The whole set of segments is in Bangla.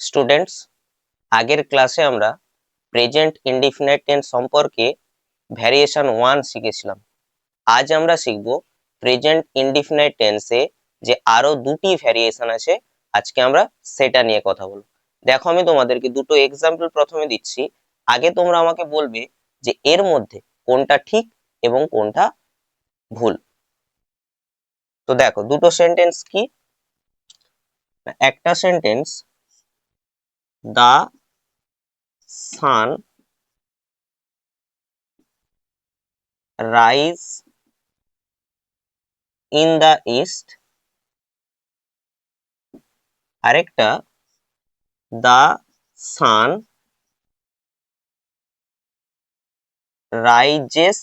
স্টুডেন্টস আগের ক্লাসে আমরা প্রেজেন্ট ইনডিফিনাইট টেন্স সম্পর্কে ভ্যারিয়েশন ওয়ান শিখেছিলাম। আজ আমরা শিখব প্রেজেন্ট ইনডিফিনাইট টেন্সে যে আরও দুটি ভ্যারিয়েশন আছে, আজকে আমরা সেটা নিয়ে কথা বলব। দেখো আমি তোমাদেরকে দুটো এক্সাম্পল প্রথমে দিচ্ছি। আগে তোমরা আমাকে বলবে যে এর মধ্যে কোনটা ঠিক এবং কোনটা ভুল। তো দেখো, দুটো সেন্টেন্স কি? একটা sentence the sun rise in the east আরেকটা the sun rises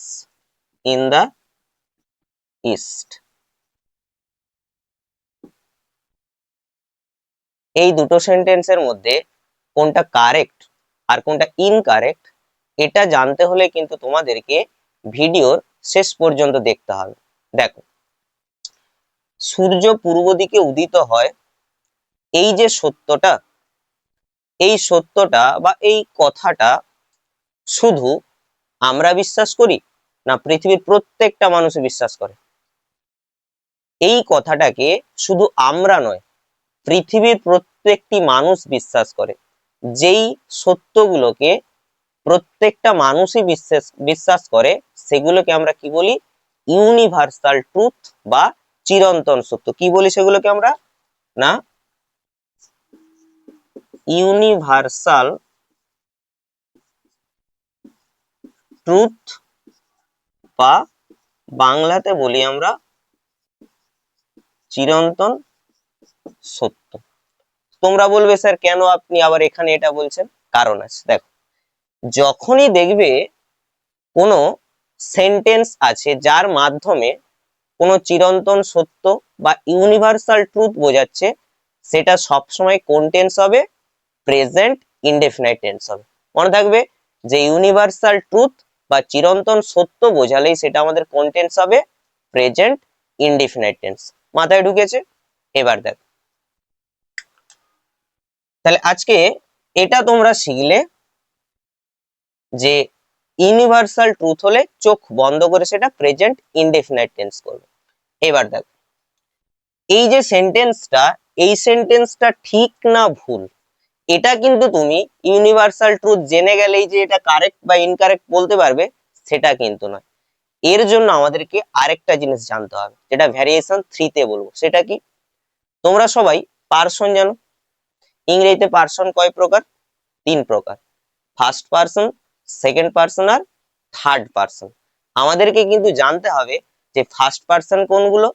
in the east এই দুটো সেন্টেন্সের মধ্যে কোনটা কারেক্ট আর কোনটা ইনকারেক্ট এটা জানতে হলে কিন্তু তোমাদেরকে ভিডিওর শেষ পর্যন্ত দেখতে হবে। দেখো, সূর্য পূর্ব দিকে উদিত হয়, এই যে সত্যটা, এই সত্যটা বা এই কথাটা শুধু আমরা বিশ্বাস করি না পৃথিবীর প্রত্যেকটা মানুষ বিশ্বাস করে? এই কথাটাকে শুধু আমরা নয়, পৃথিবীর প্রত্যেকটি মানুষ বিশ্বাস করে। যেই সত্যগুলোকে প্রত্যেকটা মানুষই বিশ্বাস বিশ্বাস করে, সেগুলোকে আমরা কি বলি? ইউনিভার্সাল ট্রুথ বা চিরন্তন সত্য। কি বলি সেগুলোকে আমরা? না? ইউনিভার্সাল ট্রুথ বা বাংলাতে বলি আমরা চিরন্তন সত্য। তোমরা বলবে, স্যার, কেন আপনি আবার এখানে এটা বলছেন? কারণ আছে। দেখো, যখনই দেখবে কোনো সেন্টেন্স আছে যার মাধ্যমে কোনো চিরন্তন সত্য বা ইউনিভার্সাল ট্রুথ বোঝাচ্ছে, সেটা সবসময় কোন টেন্স হবে? প্রেজেন্ট ইনডেফিনাইট টেন্স হবে। মনে থাকবে যে ইউনিভার্সাল ট্রুথ বা চিরন্তন সত্য বোঝালেই সেটা আমাদের কোন টেন্স হবে? প্রেজেন্ট ইনডেফিনাইট টেন্স মাথায় ঢুকেছে? এবার দেখো। তাহলে আজকে এটা তোমরা শিখলে যে ইউনিভার্সাল ট্রুথ হলে চোখ বন্ধ করে সেটা প্রেজেন্ট ইনডেফিনাইট টেন্স করবে। এবার দেখো, এই যে সেন্টেন্সটা এই সেন্টেন্সটা ঠিক না ভুল, এটা কিন্তু তুমি ইউনিভার্সাল ট্রুথ জেনে গেলেই যে এটা কারেক্ট বা ইনকারেক্ট বলতে পারবে, সেটা কিন্তু নয়। এর জন্য আমাদেরকে আরেকটা জিনিস জানতে হবে, যেটা ভ্যারিয়েশন থ্রিতে বলব, সেটা কি? তোমরা সবাই পার্সন জানো? ইংরেজিতে পার্সন কয় প্রকার? তিন প্রকার। ফার্স্ট পার্সন সেকেন্ড পার্সন আর থার্ড পার্সন আমাদেরকে কিন্তু জানতে হবে যে ফার্স্ট পার্সন কোনগুলো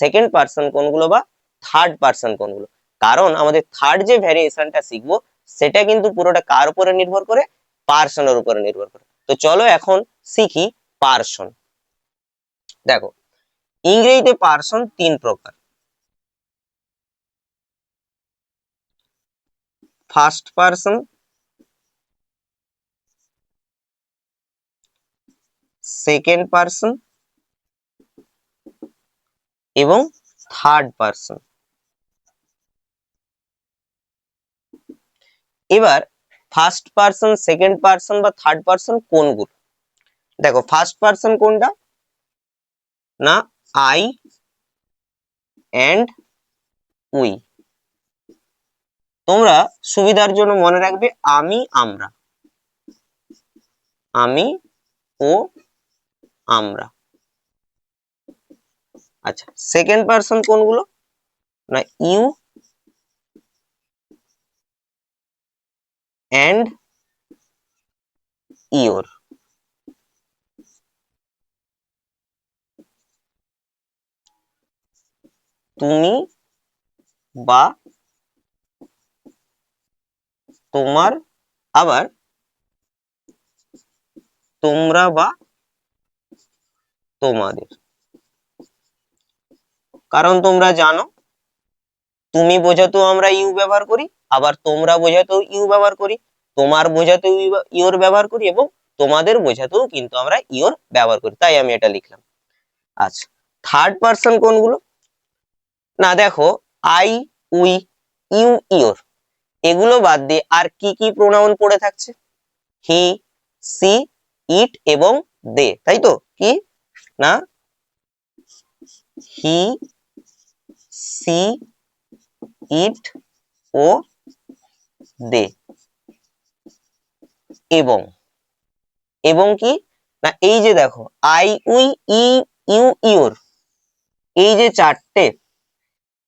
সেকেন্ড পার্সন কোনগুলো বা থার্ড পার্সন কোনগুলো। কারণ আমাদের থার্ড যে ভ্যারিয়েশনটা শিখব, সেটা কিন্তু পুরোটা কার উপরে নির্ভর করে? পার্সনের উপরে নির্ভর করে। তো চলো এখন শিখি পার্সন দেখো, ইংরেজিতে পার্সন তিন প্রকার। ফার্স্ট পার্সন সেকেন্ড পার্সন এবং থার্ড পার্সন এবার ফার্স্ট পার্সন সেকেন্ড পার্সন বা থার্ড পার্সন কোনগুলো? দেখো ফার্স্ট পার্সন কোনটা? না আই অ্যান্ড উই তোমরা সুবিধার জন্য মনে রাখবে আমি, আমরা। আমি ও আমরা। আচ্ছা সেকেন্ড পার্সন কোনগুলো? না ইউ অ্যান্ড ইওর তুমি বা তোমার আবার তোমরা বা তোমাদের। কারণ তোমরা জানো, তুমি বোঝাতেও আমরা ইউ ব্যবহার করি, আবার তোমরা বোঝাতেও ইউ ব্যবহার করি, তোমার বোঝাতেও ইওর ব্যবহার করি এবং তোমাদের বোঝাতেও কিন্তু আমরা ইওর ব্যবহার করি। তাই আমি এটা লিখলাম। আচ্ছা থার্ড পার্সন কোনগুলো? না, দেখো আই উই ইউ ইওর এগুলো বাদ দিয়ে আর কি কি প্রোনাউন পড়ে থাকছে? হি সি ইট এবং দে তাই তো? কি? না? হি সি ইট ও দে এবং এবং কি? না, এই যে দেখো I we he you your এই যে চারটে,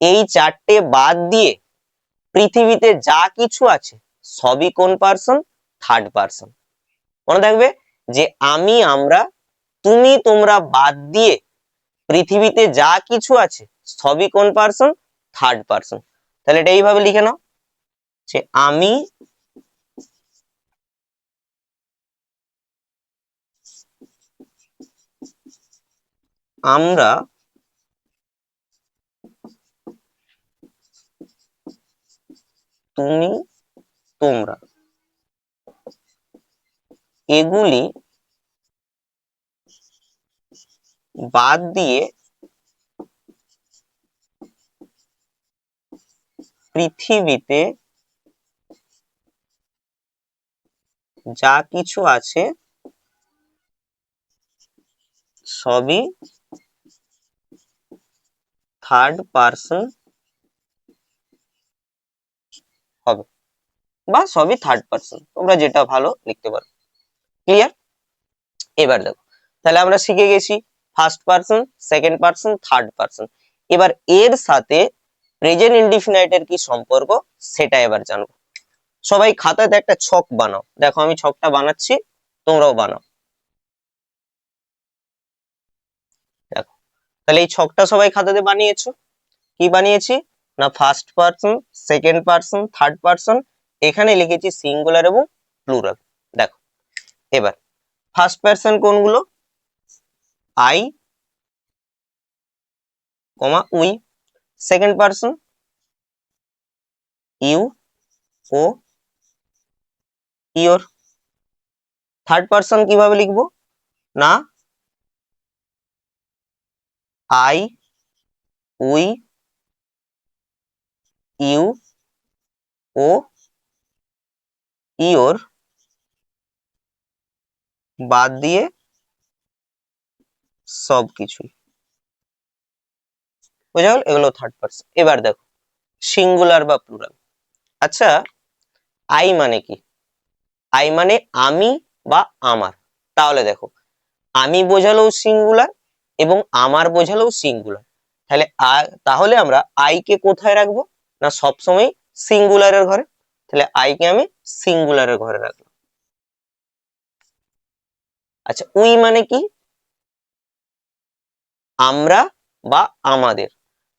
এই চারটে বাদ দিয়ে পৃথিবীতে যা কিছু আছে, সবই কোন পার্সন থার্ড পার্সন মনে থাকবে যে আমি, আমরা, তুমি, তোমরা বাদ দিয়ে পৃথিবীতে যা কিছু আছে, সবই কোন পার্সন থার্ড পার্সন তাহলে এটা এইভাবে লিখে নাও, যে আমি আমরা তুমি তোমরা। এগুলি বাদ দিয়ে পৃথিবীতে যা কিছু আছে সবই থার্ড পার্সন হবে। বা সবই থার্ড পার্সন তোমরা যেটা ভালো লিখতে পারো। ক্লিয়ার এবার দেখো। তাহলে আমরা শিখে গেছি first person second person third person এবার এর সাথে প্রেজেন্ট ইনডিফিনাইট এর কি সম্পর্ক? সেটা এবার জানব। সবাই খাতাতে একটা ছক বানাও। দেখো আমি ছকটা বানাচ্ছি, তোমরাও বানাও। দেখো। তাহলে এই ছকটা সবাই খাতাতে বানিয়েছো। কি বানিয়েছি? না first person second person third person এখানে লিখেছি সিঙ্গুলার এবং প্লুরাল দেখো, এবার ফার্স্ট পার্সন কোনগুলো? I comma we second person you O your third person কীভাবে লিখব? না আই উই ইউ ও ইওর বাদ দিয়ে সব কিছুই। বোঝা গেল এগুলো থার্ড পার্সন এবার দেখো সিঙ্গুলার বা প্লুরাল আচ্ছা আই মানে কি? আই মানে আমি বা আমার। তাহলে দেখো, আমি বোঝালেও সিঙ্গুলার এবং আমার বোঝালেও সিঙ্গুলার তাহলে তাহলে আমরা আই কে কোথায় রাখব? না সবসময় সিঙ্গুলারের ঘরে। তাহলে আই কে আমি সিঙ্গুলারের ঘরে রাখলাম। আচ্ছা উই মানে কি? আমরা বা আমাদের।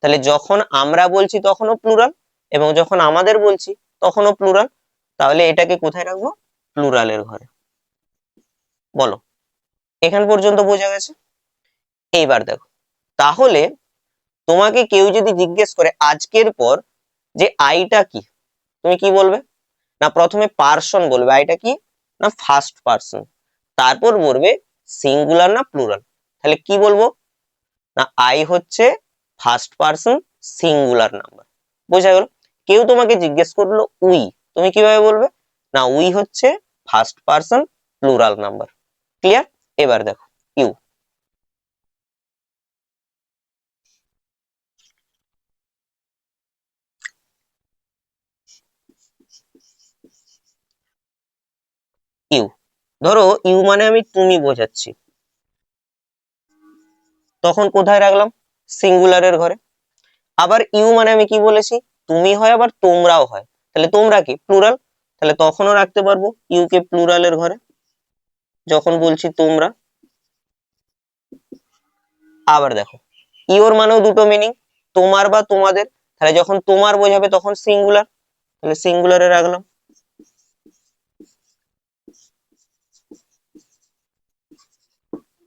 তাহলে যখন আমরা বলছি তখনও প্লুরাল এবং যখন আমাদের বলছি তখনও প্লুরাল তাহলে এটাকে কোথায় রাখব? প্লুরালের ঘরে। বলো, এখান পর্যন্ত বোঝা গেছে? এইবার দেখো, তাহলে তোমাকে কেউ যদি জিজ্ঞেস করে আজকের পর যে আইটা কি? তুমি কি বলবে? না প্রথমে পার্সন বলবে, আইটা কি? না ফার্স্ট পার্সন তারপর বলবে সিঙ্গুলার না প্লুরাল তাহলে কি বলব? না আই হচ্ছে ফার্স্ট পার্সন সিঙ্গুলার নাম্বার বোঝা গেল? কেউ তোমাকে জিজ্ঞেস করল উই, তুমি কীভাবে বলবে? না উই হচ্ছে first person plural number clear এবার দেখো, ইউ। ইউ। ধরো ইউ মানে আমি তুমি বোঝাচ্ছি। তখন কোথায় রাখলাম? সিঙ্গুলারের ঘরে। আবার ইউ মানে আমি কি বলেছি? তুমি হয়, আবার তোমরাও হয়। তাহলে তোমরা কি? প্লুরাল? তাহলে তখনও রাখতে পারব ইউ কে প্লুরালের ঘরে। যখন বলছি তোমরা। আবার দেখো। ইওর মানেও দুটো মিনিং তোমার বা তোমাদের। তাহলে যখন তোমার বোঝাবে তখন সিঙ্গুলার তাহলে সিঙ্গুলারে রাখলাম।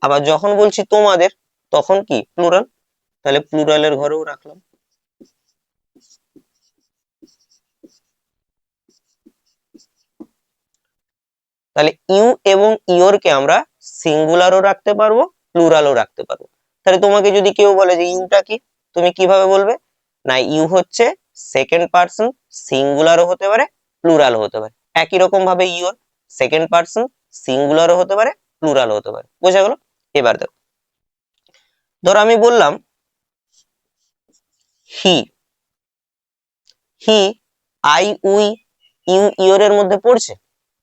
আবার যখন বলছি তোমাদের, তখন কি? প্লুরাল তাহলে প্লুরালের ঘরেও রাখলাম। তাহলে ইউ এবং ইওর কে আমরা সিঙ্গুলারও রাখতে পারব প্লুরালও রাখতে পারব। তাহলে তোমাকে যদি কেউ বলে যে ইউটা কি, তুমি কীভাবে বলবে? না, ইউ হচ্ছে সেকেন্ড পার্সন সিঙ্গুলারও হতে পারে প্লুরাল হতে পারে। একই রকম ভাবে ইওর সেকেন্ড পার্সন সিঙ্গুলারও হতে পারে প্লুরাল হতে পারে। বোঝা গেল? এবার দেখো। ধরো আমি বললাম he he I we you your এর মধ্যে পড়ছে?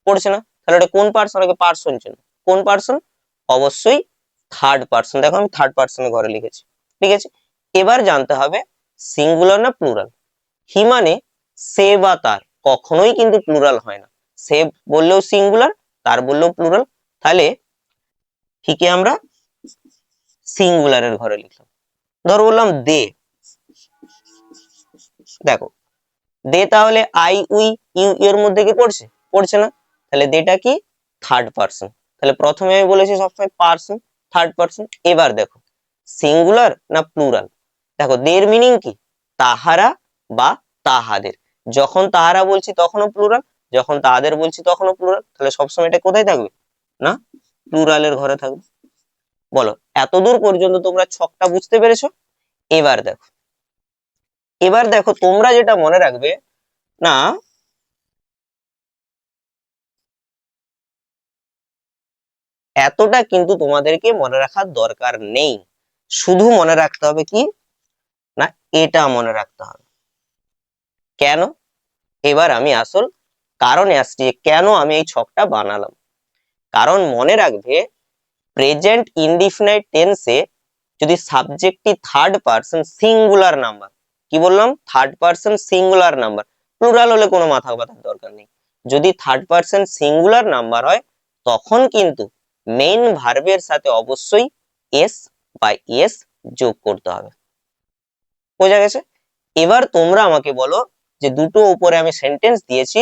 পড়ছে না? তাহলে এটা কোন পার্সন আগে পার্সন ছিল কোন পার্সন অবশ্যই থার্ড পার্সন দেখো আমি থার্ড পার্সনের ঘরে লিখেছি। ঠিক আছে? এবার জানতে হবে সিঙ্গুলার না প্লুরাল হি মানে সে বা তার। কখনোই কিন্তু প্লুরাল হয় না। সে বললেও সিঙ্গুলার তার বললেও প্লুরাল তাহলে হিকে আমরা সিঙ্গুলারের ঘরে লিখলাম। ধর বললাম দে। দেখো, দে তাহলে আই উই ইউ এর মধ্যে কি পড়ছে? পড়ছে না। তাহলে দেটা কি? থার্ড পার্সন তাহলে প্রথমে আমি বলেছি সবসময় পার্সন থার্ড পার্সন এবার দেখো সিঙ্গুলার না প্লুরাল দেখো, দের মিনিং কি? তাহারা বা তাহাদের। যখন তাহারা বলছি তখনও প্লুরাল যখন তাহাদের বলছি তখনও প্লুরাল তাহলে সবসময় এটা কোথায় থাকবে? না? প্লুরালের ঘরে থাকবে বলো, এতদূর পর্যন্ত তোমরা ছকটা বুঝতে পেরেছ? এবার দেখো। এবার দেখো, তোমরা যেটা মনে রাখবে, না, এতটা কিন্তু তোমাদেরকে মনে রাখার দরকার নেই। শুধু মনে রাখতে হবে কি? না, এটা মনে রাখতে হবে। কেন? এবার আমি আসল কারণে আসছি কেন আমি এই ছকটা বানালাম। কারণ মনে রাখবে প্রেজেন্ট ইনডিফিনাইট টেন্সে যদি সাবজেক্টটি থার্ড পার্সন সিঙ্গুলার নাম্বার কি বললাম? Third person singular number plural হলে কোনো মাথা ব্যথার দরকার নেই। যদি থার্ড পার্সন সিঙ্গুলার নাম্বার হয়, তখন কিন্তু মেইন ভার্বের সাথে অবশ্যই এস বা এস যোগ করতে হবে। বোঝা গেছে? এবার তোমরা আমাকে বলো যে দুটো উপরে আমি সেন্টেন্স দিয়েছি,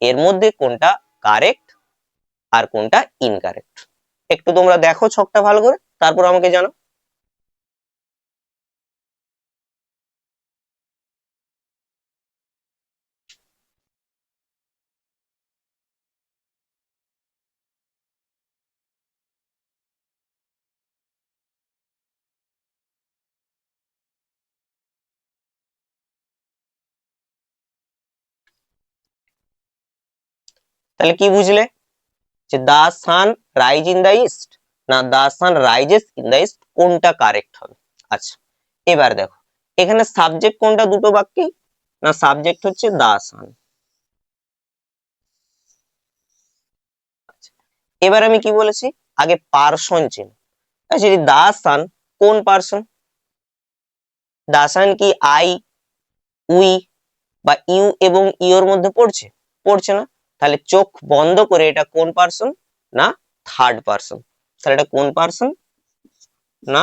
এর মধ্যে কোনটা কারেক্ট আর কোনটা ইনকারেক্ট একটু তোমরা দেখো ছকটা ভালো করে, তারপর আমাকে জানো তাহলে কি বুঝলে? যে the sun rise in the east, না the sun rises in the east, কোনটা কারেক্ট হবে? আচ্ছা এবার দেখো, এখানে সাবজেক্ট কোনটা, দুটো বাক্যে? না, সাবজেক্ট হচ্ছে দা সান। এবার আমি কি বলেছি? আগে পার্সন ছিল আচ্ছা দা সান, কোন পার্সন? দা সান কি আই, উই বা ইউ এবং ইওর মধ্যে পড়ছে? পড়ছে না? তাহলে চোখ বন্ধ করে এটা কোন পার্সন না থার্ড পার্সন তাহলে এটা কোন পার্সন না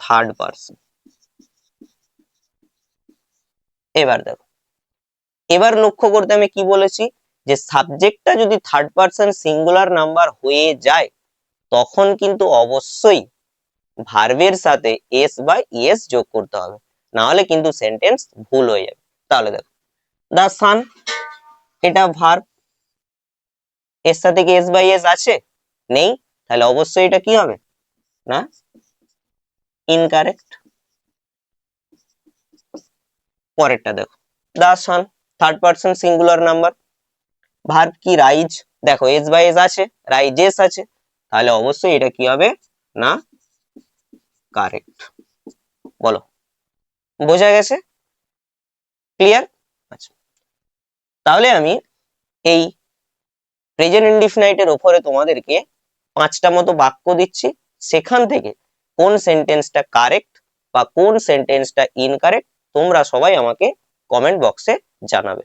থার্ড পার্সন এবার দেখো। এবার লক্ষ্য করতে আমি কি বলেছি? যে সাবজেক্টটা যদি থার্ড পার্সন সিঙ্গুলার নাম্বার হয়ে যায়, তখন কিন্তু অবশ্যই ভার্বের সাথে এস বা ইএস যোগ করতে হবে। না হলে কিন্তু সেন্টেন্স ভুল হয়ে যাবে। তাহলে দেখো। দা সান এটা ভার্ব এর সাথে কি এস বাই এস আছে? নেই? তাহলে অবশ্যই এটা কি হবে? না? ইনকারেক্ট পরেরটা দেখো। The sun third person singular number verb কি? রাইজ দেখো এস বাই এস আছে রাইজেস আছে। তাহলে অবশ্যই এটা কি হবে? না? কারেক্ট বলো। বোঝা গেছে? ক্লিয়ার আচ্ছা। তাহলে আমি এই প্রেজেন্ট ইনডিফিনাইটের ওপরে তোমাদেরকে পাঁচটা মতো বাক্য দিচ্ছি। সেখান থেকে কোন সেন্টেন্সটা কারেক্ট বা কোন সেন্টেন্সটা ইনকারেক্ট তোমরা সবাই আমাকে কমেন্ট বক্সে জানাবে।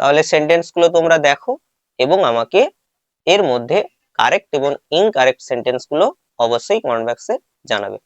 তাহলে সেন্টেন্সগুলো তোমরা দেখো এবং আমাকে এর মধ্যে কারেক্ট এবং ইনকারেক্ট সেন্টেন্সগুলো অবশ্যই কমেন্ট বক্সে জানাবে।